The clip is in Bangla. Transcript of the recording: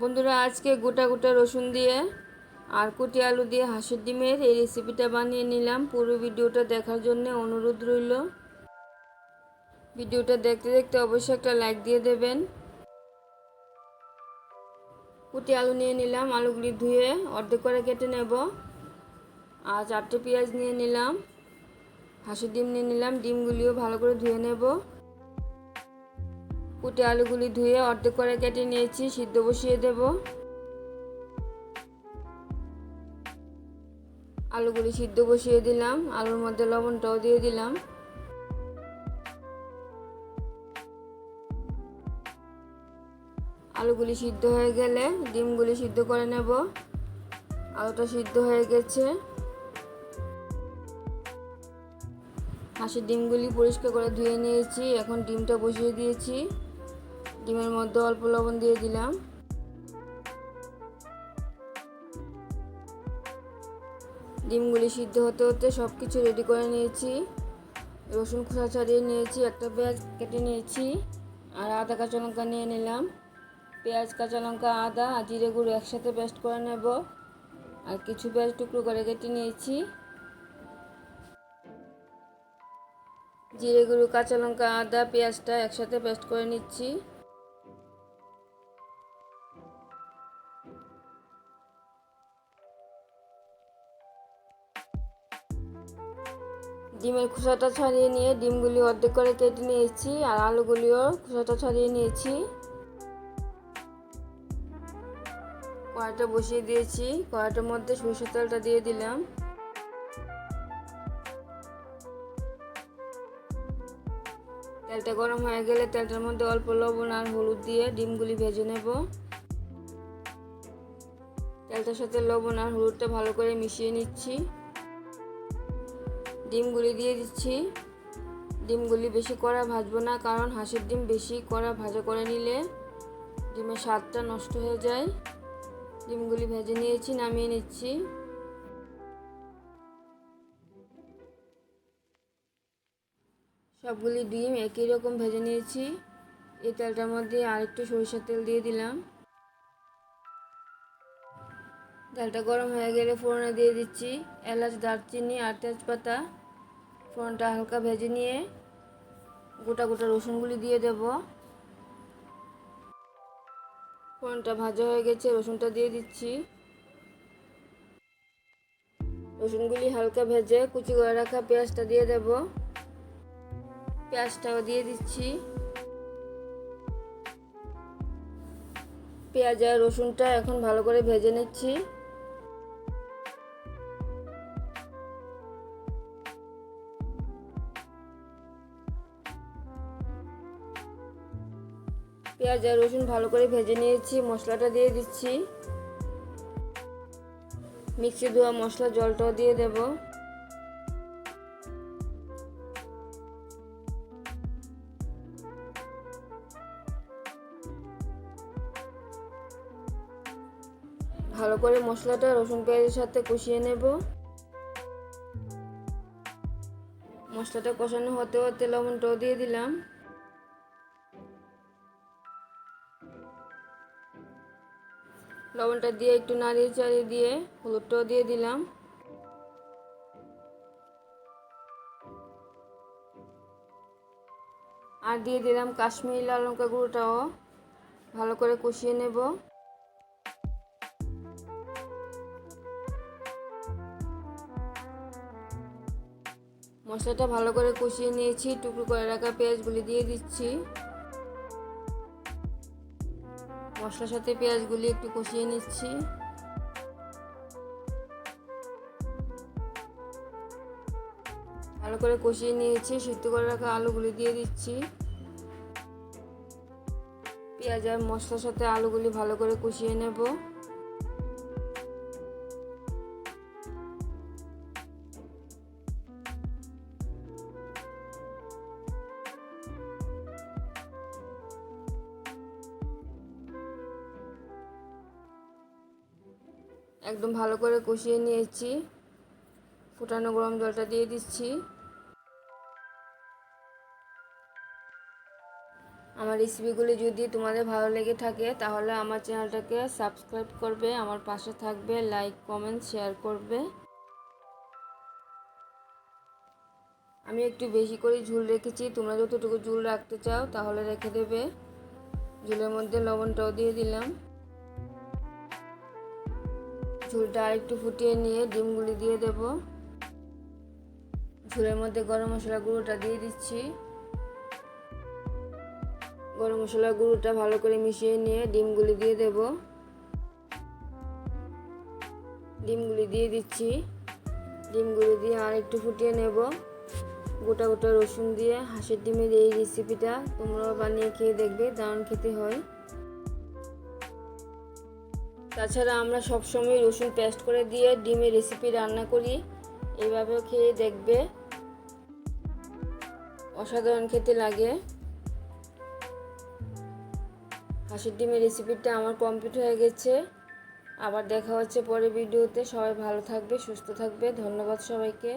বন্ধুরা, আজকে গোটা গোটা রসুন দিয়ে আর কুটি আলু দিয়ে হাঁসের ডিমের এই রেসিপিটা বানিয়ে নিলাম। পুরো ভিডিওটা দেখার জন্য অনুরোধ রইল। ভিডিওটা দেখতে দেখতে অবশ্যই একটা লাইক দিয়ে দেবেন। কুটি আলু নিয়ে নিলাম, আলুগুলি ধুয়ে অর্ধেক করে কেটে নেব। আর চারটে পেঁয়াজ নিয়ে নিলাম, হাঁসের ডিম নিয়ে নিলাম, ডিমগুলিও ভালো করে ধুয়ে নেব। কুটে আলুগুলি ধুয়ে অর্ধেক করে কেটে নিয়েছি, সিদ্ধ বসিয়ে দেব। আলুগুলি সিদ্ধ বসিয়ে দিলাম, আলুর মধ্যে লবণটাও দিয়ে দিলাম। আলুগুলি সিদ্ধ হয়ে গেলে ডিমগুলি সিদ্ধ করে নেব। আলুটা সিদ্ধ হয়ে গেছে। হাঁসের ডিমগুলি পরিষ্কার করে ধুয়ে নিয়েছি, এখন ডিমটা বসিয়ে দিয়েছি। ডিমের মধ্যে অল্প লবণ দিয়ে দিলাম। ডিমগুলি সিদ্ধ হতে হতে সব কিছু রেডি করে নিয়েছি। রসুন খোসা ছাড়িয়ে নিয়েছি, একটা পেঁয়াজ কেটে নিয়েছি, আর আদা কাঁচা লঙ্কা নিয়ে নিলাম। পেঁয়াজ, কাঁচা লঙ্কা, আদা আর জিরে গুঁড়ো একসাথে পেস্ট করে নেব। আর কিছু পেঁয়াজ টুকরো করে কেটে নিয়েছি। জিরে গুঁড়ো, কাঁচা লঙ্কা, আদা, পেঁয়াজটা একসাথে পেস্ট করে নিচ্ছি। ডিমের খোসাটা ছাড়িয়ে নিয়ে ডিমগুলি অর্ধেক করে কেটে নিয়েছি আর আলুগুলিও খোসাটা ছাড়িয়ে নিয়েছি। কড়াইটা বসিয়ে দিয়েছি। কড়াইটার মধ্যে সরষের তেলটা দিয়ে দিলাম। তেলটা গরম হয়ে গেলে তেলটার মধ্যে অল্প লবণ আর হলুদ দিয়ে ডিমগুলি ভেজে নেব। তেলটার সাথে লবণ আর হলুদটা ভালো করে মিশিয়ে নিচ্ছি। ডিমগুলি দিয়ে দিচ্ছি। ডিমগুলি বেশি কড়া ভাজবো না, কারণ হাঁসের ডিম বেশি কড়া ভাজা করে নিলে ডিমের স্বাদটা নষ্ট হয়ে যায়। ডিমগুলি ভেজে নিয়েছি, নামিয়ে নিচ্ছি। সবগুলি ডিম একই রকম ভেজে নিয়েছি। এই তেলটার মধ্যে আরেকটু সরিষার তেল দিয়ে দিলাম। তেলটা গরম হয়ে গেলে ফোড়নে দিয়ে দিচ্ছি। এলাচ, দারচিনি আর তেজপাতা। ফোড়নটা হালকা ভেজে নিয়ে গোটা গোটা রসুনগুলি দিয়ে দেব। ফোড়নটা ভাজা হয়ে গেছে, রসুনটা দিয়ে দিচ্ছি। রসুনগুলি হালকা ভেজে কুচি করে রাখা পেঁয়াজটা দিয়ে দেব। পেঁয়াজটাও দিয়ে দিচ্ছি। পেঁয়াজ আর রসুনটা এখন ভালো করে ভেজে নিচ্ছি। পেঁয়াজ আর রসুন ভালো করে ভেজে নিয়েছি, মশলাটা দিয়ে দিচ্ছি। মিক্সি ধোয়া মশলা জলটাও দিয়ে দেব। ভালো করে মশলাটা রসুন পেঁয়াজের সাথে কষিয়ে নেব। মশলাটা কষানো হতে হতে লবণটাও দিয়ে দিলাম। লবণটা দিয়ে একটু নাড়িয়ে চাড়িয়ে দিয়ে হলুদটাও দিয়ে দিলাম। আর দিয়ে দিলাম কাশ্মীরি লাল লঙ্কা গুঁড়োটাও। ভালো করে কষিয়ে নেব। মশলাটা ভালো করে কষিয়ে নিয়েছি, টুকরো করে রাখা পেঁয়াজগুলি দিয়ে দিচ্ছি। মশলার সাথে পেঁয়াজগুলি একটু কষিয়ে নিচ্ছি। ভালো করে কষিয়ে নিয়েছি, সিদ্ধ করে রাখা আলুগুলি দিয়ে দিচ্ছি। পেঁয়াজ আর মশলার সাথে আলুগুলি ভালো করে কষিয়ে নেব। একদম ভালো করে কষিয়ে নিয়েছি। ফুটানো গরম জলটা দিয়ে দিচ্ছি। আমার রেসিপিগুলি যদি তোমাদের ভালো লেগে থাকে, তাহলে আমার চ্যানেলটাকে সাবস্ক্রাইব করবে, আমার পাশে থাকবে লাইক কমেন্ট শেয়ার করবে। আমি একটু বেশি করে ঝুল রেখেছি, তোমরা যতটুকু ঝুল রাখতে চাও তাহলে রেখে দেবে। ঝুলের মধ্যে লবণটাও দিয়ে দিলাম। ঝুলটা আরেকটু ফুটিয়ে নিয়ে ডিমগুলি দিয়ে দেব। ঝুলের মধ্যে গরম মশলা গুঁড়োটা দিয়ে দিচ্ছি। গরম মশলা গুঁড়োটা ভালো করে মিশিয়ে নিয়ে ডিমগুলি দিয়ে দেব। ডিমগুলি দিয়ে দিচ্ছি। ডিমগুলি দিয়ে আর একটু ফুটিয়ে নেব। গোটা গোটা রসুন দিয়ে হাঁসের ডিমের এই রেসিপিটা তোমরাও বানিয়ে খেয়ে দেখবে, দারুণ খেতে হয়। তাছাড়া আমরা সবসময় রসুন পেস্ট করে দিয়ে ডিমের রেসিপি রান্না করি। এইভাবেও খেয়ে দেখবে। অসাধারণ খেতে লাগে। হাঁসের ডিমের রেসিপিটা আমার কমপ্লিট হয়ে গেছে। আবার দেখা হচ্ছে পরে ভিডিওতে। সবাই ভালো থাকবে, সুস্থ থাকবে। ধন্যবাদ সবাইকে।